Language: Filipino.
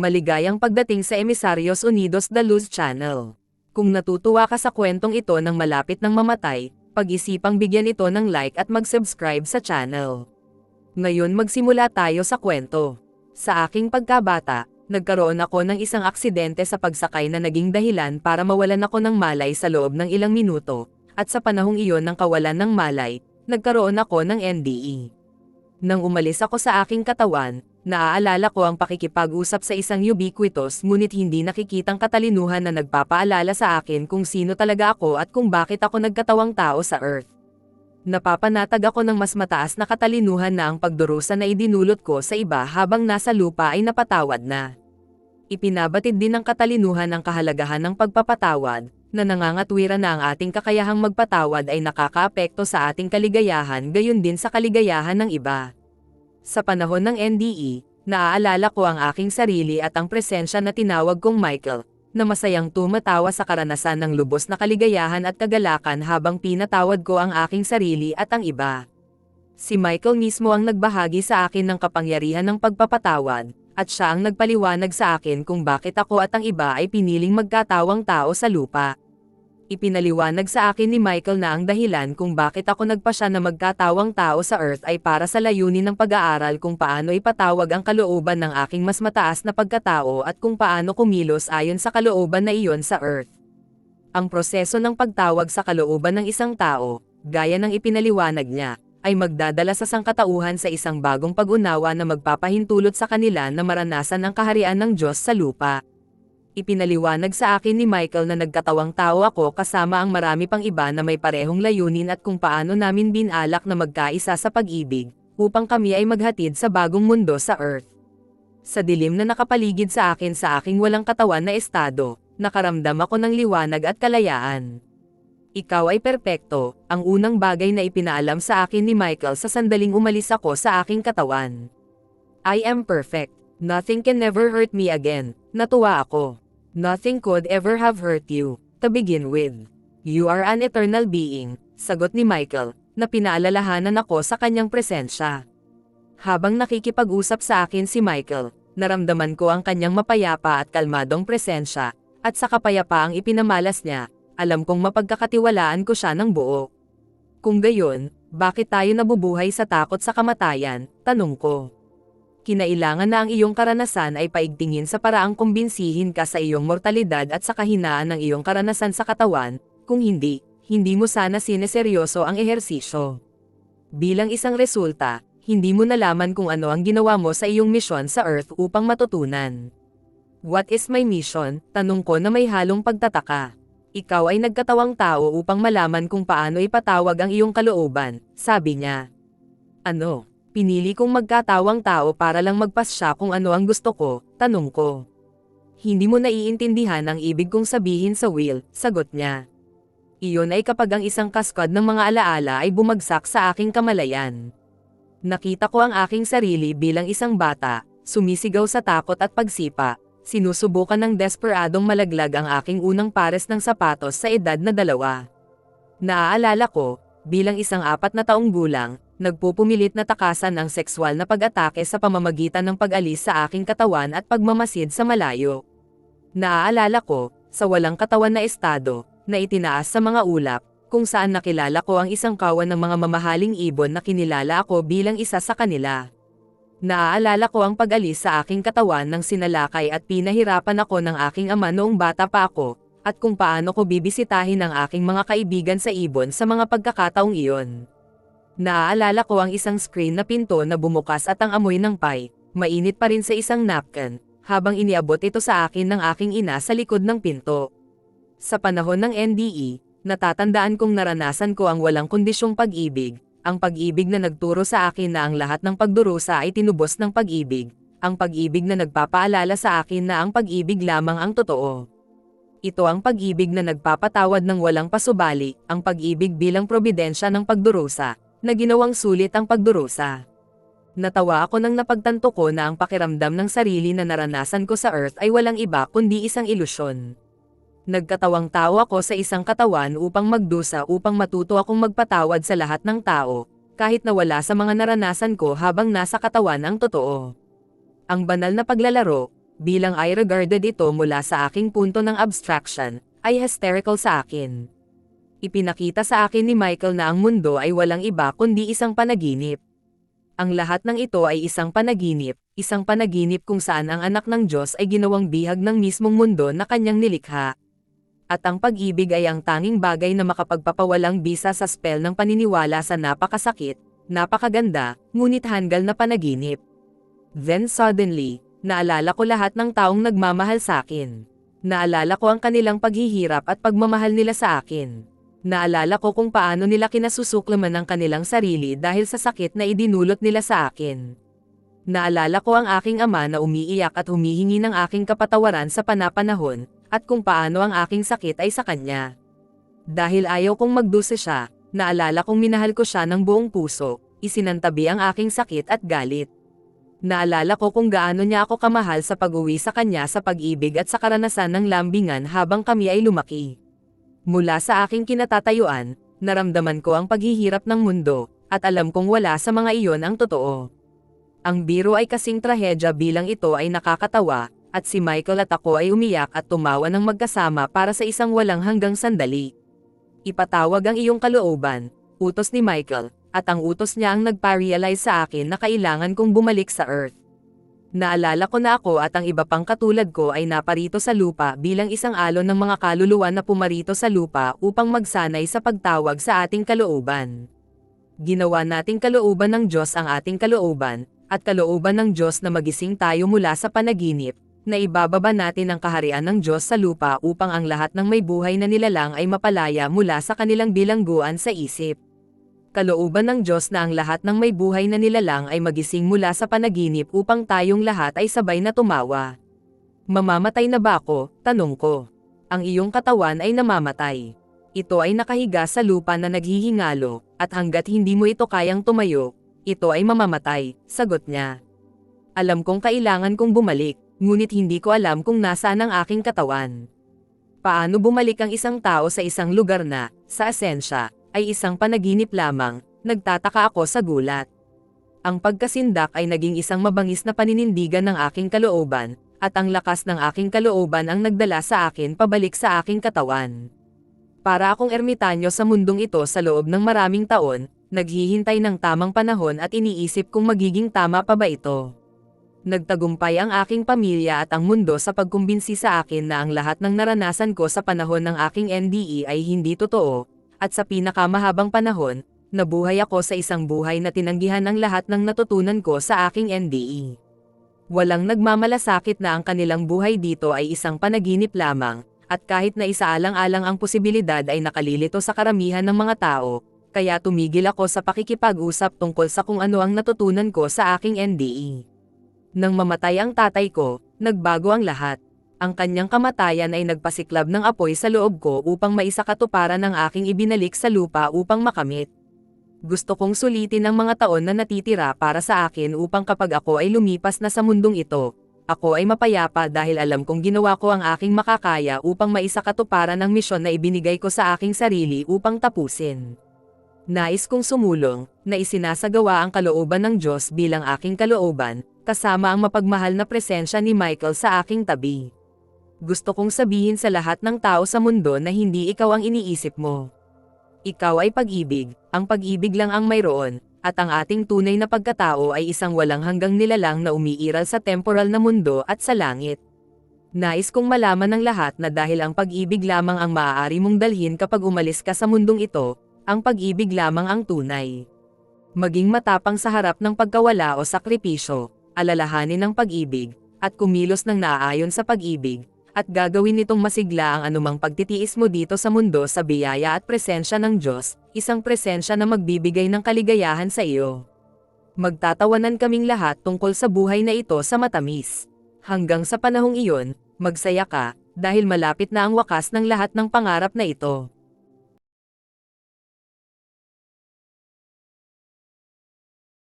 Maligayang pagdating sa Emisarios Unidos da Luz Channel. Kung natutuwa ka sa kwentong ito ng malapit ng mamatay, pag-isipang bigyan ito ng like at mag-subscribe sa channel. Ngayon magsimula tayo sa kwento. Sa aking pagkabata, nagkaroon ako ng isang aksidente sa pagsakay na naging dahilan para mawalan ako ng malay sa loob ng ilang minuto, at sa panahong iyon ng kawalan ng malay, nagkaroon ako ng NDE. Nang umalis ako sa aking katawan, naaalala ko ang pakikipag-usap sa isang ubiquitous ngunit hindi nakikitang katalinuhan na nagpapaalala sa akin kung sino talaga ako at kung bakit ako nagkatawang tao sa Earth. Napapanatag ako ng mas mataas na katalinuhan na ang pagdurusa na idinulot ko sa iba habang nasa lupa ay napatawad na. Ipinabatid din ng katalinuhan ang kahalagahan ng pagpapatawad, na nangangatwira na ang ating kakayahang magpatawad ay nakakaapekto sa ating kaligayahan gayon din sa kaligayahan ng iba. Sa panahon ng NDE, naaalala ko ang aking sarili at ang presensya na tinawag kong Michael, na masayang tumatawa sa karanasan ng lubos na kaligayahan at kagalakan habang pinatawad ko ang aking sarili at ang iba. Si Michael mismo ang nagbahagi sa akin ng kapangyarihan ng pagpapatawad, at siya ang nagpaliwanag sa akin kung bakit ako at ang iba ay piniling magkatawang tao sa lupa. Ipinaliwanag sa akin ni Michael na ang dahilan kung bakit ako nagpasya na magkatawang tao sa Earth ay para sa layunin ng pag-aaral kung paano ipatawag ang kalooban ng aking mas mataas na pagkatao at kung paano kumilos ayon sa kalooban na iyon sa Earth. Ang proseso ng pagtawag sa kalooban ng isang tao, gaya ng ipinaliwanag niya, ay magdadala sa sangkatauhan sa isang bagong pag-unawa na magpapahintulot sa kanila na maranasan ang kaharian ng Diyos sa lupa. Ipinaliwanag sa akin ni Michael na nagkatawang tao ako kasama ang marami pang iba na may parehong layunin at kung paano namin binalak na magkaisa sa pag-ibig, upang kami ay maghatid sa bagong mundo sa Earth. Sa dilim na nakapaligid sa akin sa aking walang katawan na estado, nakaramdam ako ng liwanag at kalayaan. Ikaw ay perpekto, ang unang bagay na ipinaalam sa akin ni Michael sa sandaling umalis ako sa aking katawan. I am perfect. Nothing can never hurt me again. Natuwa ako. Nothing could ever have hurt you, to begin with. You are an eternal being, sagot ni Michael, na pinaalalahanan ako sa kanyang presensya. Habang nakikipag-usap sa akin si Michael, naramdaman ko ang kanyang mapayapa at kalmadong presensya, at sa kapayapaang ipinamalas niya, alam kong mapagkakatiwalaan ko siya ng buo. Kung gayon, bakit tayo nabubuhay sa takot sa kamatayan, tanong ko kinailangan na ang iyong karanasan ay paigtingin sa paraang kumbinsihin ka sa iyong mortalidad at sa kahinaan ng iyong karanasan sa katawan, kung hindi, hindi mo sana sineseryoso ang ehersisyo. Bilang isang resulta, hindi mo nalaman kung ano ang ginawa mo sa iyong misyon sa Earth upang matutunan. What is my mission? Tanong ko na may halong pagtataka. Ikaw ay nagkatawang tao upang malaman kung paano ipatawag ang iyong kalooban, sabi niya. Ano? Pinili kong magkatawang tao para lang magpasya kung ano ang gusto ko, tanong ko. Hindi mo naiintindihan ang ibig kong sabihin sa will, sagot niya. Iyon ay kapag ang isang kaskad ng mga alaala ay bumagsak sa aking kamalayan. Nakita ko ang aking sarili bilang isang bata, sumisigaw sa takot at pagsipa, sinusubukan ng desperadong malaglag ang aking unang pares ng sapatos sa edad na dalawa. Naaalala ko, bilang isang apat na taong gulang, nagpupumilit na takasan ang sexual na pag-atake sa pamamagitan ng pag-alis sa aking katawan at pagmamasid sa malayo. Naaalala ko, sa walang katawan na estado, na itinaas sa mga ulap, kung saan nakilala ko ang isang kawan ng mga mamahaling ibon na kinilala ako bilang isa sa kanila. Naaalala ko ang pag-alis sa aking katawan ng sinalakay at pinahirapan ako ng aking ama noong bata pa ako, at kung paano ko bibisitahin ang aking mga kaibigan sa ibon sa mga pagkakataong iyon. Naaalala ko ang isang screen na pinto na bumukas at ang amoy ng pie, mainit pa rin sa isang napkin, habang iniabot ito sa akin ng aking ina sa likod ng pinto. Sa panahon ng NDE, natatandaan kong naranasan ko ang walang kondisyong pag-ibig, ang pag-ibig na nagturo sa akin na ang lahat ng pagdurusa ay tinubos ng pag-ibig, ang pag-ibig na nagpapaalala sa akin na ang pag-ibig lamang ang totoo. Ito ang pag-ibig na nagpapatawad ng walang pasubali, ang pag-ibig bilang probidensya ng pagdurusa, na ginawang sulit ang pagdurusa. Natawa ako nang napagtanto ko na ang pakiramdam ng sarili na naranasan ko sa Earth ay walang iba kundi isang ilusyon. Nagkatawang tao ako sa isang katawan upang magdusa upang matuto akong magpatawad sa lahat ng tao, kahit na wala sa mga naranasan ko habang nasa katawan ang totoo. Ang banal na paglalaro, bilang I regarded ito mula sa aking punto ng abstraction, ay hysterical sa akin. Ipinakita sa akin ni Michael na ang mundo ay walang iba kundi isang panaginip. Ang lahat ng ito ay isang panaginip, isang panaginip kung saan ang anak ng Diyos ay ginawang bihag ng mismong mundo na kanyang nilikha. At ang pag-ibig ay ang tanging bagay na makapagpapawalang bisa sa spell ng paniniwala sa napakasakit, napakaganda, ngunit hanggal na panaginip. Then suddenly, naalala ko lahat ng taong nagmamahal sa akin. Naalala ko ang kanilang paghihirap at pagmamahal nila sa akin. Naalala ko kung paano nila kinasusuklaman ang kanilang sarili dahil sa sakit na idinulot nila sa akin. Naalala ko ang aking ama na umiiyak at humihingi ng aking kapatawaran sa panapanahon, at kung paano ang aking sakit ay sa kanya. Dahil ayaw kong magduse siya, naalala kong minahal ko siya ng buong puso, isinantabi ang aking sakit at galit. Naalala ko kung gaano niya ako kamahal sa pag-uwi sa kanya sa pag-ibig at sa karanasan ng lambingan habang kami ay lumaki. Mula sa aking kinatatayuan, naramdaman ko ang paghihirap ng mundo, at alam kong wala sa mga iyon ang totoo. Ang biro ay kasing trahedya bilang ito ay nakakatawa, at si Michael at ako ay umiyak at tumawa ng magkasama para sa isang walang hanggang sandali. Ipatawag ang iyong kalooban, utos ni Michael, at ang utos niya ang nagpa-realize sa akin na kailangan kong bumalik sa Earth. Naalala ko na ako at ang iba pang katulad ko ay naparito sa lupa bilang isang alon ng mga kaluluwa na pumarito sa lupa upang magsanay sa pagtawag sa ating kalooban. Ginawa nating kalooban ng Diyos ang ating kalooban, at kalooban ng Diyos na magising tayo mula sa panaginip, na ibababa natin ang kaharian ng Diyos sa lupa upang ang lahat ng may buhay na nilalang ay mapalaya mula sa kanilang bilangguan sa isip kalooban ng Diyos na ang lahat ng may buhay na nilalang ay magising mula sa panaginip upang tayong lahat ay sabay na tumawa. Mamamatay na ba ako? Tanong ko. Ang iyong katawan ay namamatay. Ito ay nakahiga sa lupa na naghihingalo, at hanggat hindi mo ito kayang tumayo, ito ay mamamatay, sagot niya. Alam kong kailangan kong bumalik, ngunit hindi ko alam kung nasaan ang aking katawan. Paano bumalik ang isang tao sa isang lugar na, sa esensya, ay isang panaginip lamang, nagtataka ako sa gulat. Ang pagkasindak ay naging isang mabangis na paninindigan ng aking kalooban, at ang lakas ng aking kalooban ang nagdala sa akin pabalik sa aking katawan. Para akong ermitanyo sa mundong ito sa loob ng maraming taon, naghihintay ng tamang panahon at iniisip kung magiging tama pa ba ito. Nagtagumpay ang aking pamilya at ang mundo sa pagkumbinsi sa akin na ang lahat ng naranasan ko sa panahon ng aking NDE ay hindi totoo, at sa pinakamahabang panahon, nabuhay ako sa isang buhay na tinanggihan ang lahat ng natutunan ko sa aking NDE. Walang nagmamalasakit na ang kanilang buhay dito ay isang panaginip lamang, at kahit na isaalang-alang ang posibilidad ay nakalilito sa karamihan ng mga tao, kaya tumigil ako sa pakikipag-usap tungkol sa kung ano ang natutunan ko sa aking NDE. Nang mamatay ang tatay ko, nagbago ang lahat ang kanyang kamatayan ay nagpasiklab ng apoy sa loob ko upang maisakatuparan ng aking ibinalik sa lupa upang makamit. Gusto kong sulitin ang mga taon na natitira para sa akin upang kapag ako ay lumipas na sa mundong ito, ako ay mapayapa dahil alam kong ginawa ko ang aking makakaya upang maisakatuparan ang misyon na ibinigay ko sa aking sarili upang tapusin. Nais kong sumulong, na isinasagawa ang kalooban ng Diyos bilang aking kalooban, kasama ang mapagmahal na presensya ni Michael sa aking tabi gusto kong sabihin sa lahat ng tao sa mundo na hindi ikaw ang iniisip mo. Ikaw ay pag-ibig, ang pag-ibig lang ang mayroon, at ang ating tunay na pagkatao ay isang walang hanggang nilalang na umiiral sa temporal na mundo at sa langit. Nais kong malaman ng lahat na dahil ang pag-ibig lamang ang maaari mong dalhin kapag umalis ka sa mundong ito, ang pag-ibig lamang ang tunay. Maging matapang sa harap ng pagkawala o sakripisyo, alalahanin ng pag-ibig, at kumilos ng naaayon sa pag-ibig, at gagawin nitong masigla ang anumang pagtitiis mo dito sa mundo sa biyaya at presensya ng Diyos, isang presensya na magbibigay ng kaligayahan sa iyo. Magtatawanan kaming lahat tungkol sa buhay na ito sa matamis. Hanggang sa panahong iyon, magsaya ka, dahil malapit na ang wakas ng lahat ng pangarap na ito.